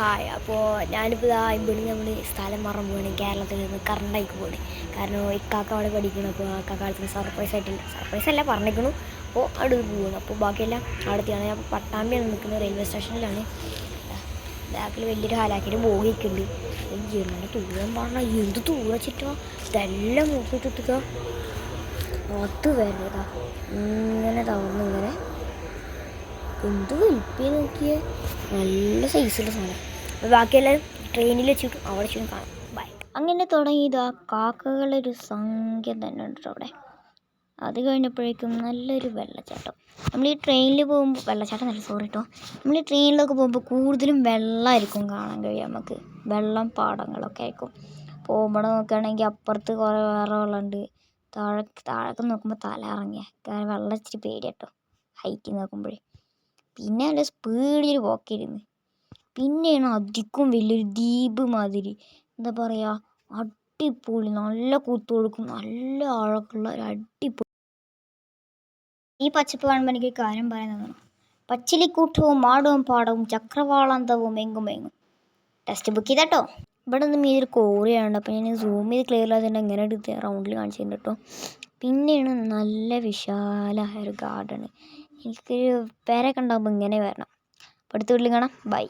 Hi. അപ്പോൾ ഞാനിപ്പോൾ ഇതാ ഇവിടെ നമ്മൾ സ്ഥലം മറന്നു പോവാണ്. കേരളത്തിൽ നിന്ന് കറണ്ടായിക്ക് പോകണേ കാരണം ഇക്കാക്ക അവിടെ പഠിക്കണം. അപ്പോൾ കാക്കാലത്തിന് സർപ്രൈസ് ആയിട്ടില്ല. സർപ്രൈസ് അല്ല പറഞ്ഞേക്കണു. അപ്പോൾ അവിടെ പോകണം അപ്പോൾ ബാക്കിയെല്ലാം അവിടത്തെയാണ്. ഞാൻ പട്ടാമ്പിയാണ് നിൽക്കുന്നത്. റെയിൽവേ സ്റ്റേഷനിലാണ് ബാക്കിൽ വലിയൊരു ഹാലാക്കിയിട്ട് ബോഗിക്കുണ്ട് എങ്ങനെ തൂരം പറഞ്ഞാൽ എന്ത് തൂരം ഇതെല്ലാം മൂക്കിട്ടിട്ടുക അത് വരുന്നതാ ഇങ്ങനെ തവർന്നിങ്ങനെ എന്ത് വലിപ്പേ നോക്കിയേ? നല്ല സൈസുള്ള സാധനം. ബാക്കിയെല്ലാം ട്രെയിനിൽ വെച്ചിട്ട് അവിടെ വെച്ചിട്ട് കാണാം. ബൈ അങ്ങനെ തുടങ്ങിയതാ കാക്കകളൊരു സംഖ്യ തന്നെ ഉണ്ട് അവിടെ. അത് കഴിഞ്ഞപ്പോഴേക്കും നല്ലൊരു വെള്ളച്ചാട്ടം. നമ്മൾ ഈ ട്രെയിനിൽ പോകുമ്പോൾ വെള്ളച്ചാട്ടം നല്ല സോറി കേട്ടോ നമ്മൾ ഈ ട്രെയിനിലൊക്കെ പോകുമ്പോൾ കൂടുതലും വെള്ളമായിരിക്കും കാണാൻ കഴിയുക നമുക്ക്. വെള്ളം പാടങ്ങളൊക്കെ ആയിരിക്കും. പോകുമ്പോൾ നോക്കുകയാണെങ്കിൽ അപ്പുറത്ത് കുറേ വേറെ വെള്ളമുണ്ട്. താഴെ താഴേക്ക് നോക്കുമ്പോൾ തല ഇറങ്ങിയ. കാരണം വെള്ളം ഇച്ചിരി പേടി കേട്ടോ ഹൈറ്റിൽ നോക്കുമ്പോഴേ. പിന്നെ നല്ല സ്പീഡിൽ പോക്കിയിരുന്നു പിന്നെയാണ് അധികം വലിയൊരു ദ്വീപ് മാതിരി. എന്താ പറയുക അടിപൊളി. നല്ല കുത്തൊഴുക്കും നല്ല ആഴക്കുള്ള ഒരു അടിപൊളി. ഈ പച്ചപ്പ് കാണുമ്പോൾ എനിക്ക് കാര്യം പറയുന്നതാണ് പച്ചിലിക്കൂട്ടവും മാടവും പാടവും ചക്രവാളാന്തവും എങ്കും എങ്ങും. ടെസ്റ്റ് ബുക്ക് ചെയ്തട്ടോ. ഇവിടെ നിന്ന് മീതൊരു കോറിയാണ് അപ്പോൾ ഞാൻ സൂം ചെയ്ത് ക്ലിയർ ആയതുകൊണ്ട് എങ്ങനെ എടുത്ത് റൗണ്ടിൽ കാണിച്ചിട്ടുണ്ട് കേട്ടോ പിന്നെയാണ് നല്ല വിശാലമായ ഒരു ഗാർഡൻ എനിക്കൊരു പേരൊക്കെ ഉണ്ടാകുമ്പോൾ ഇങ്ങനെ വരണം. അപ്പോൾ അടുത്ത വീട്ടിൽ കാണാം. ബൈ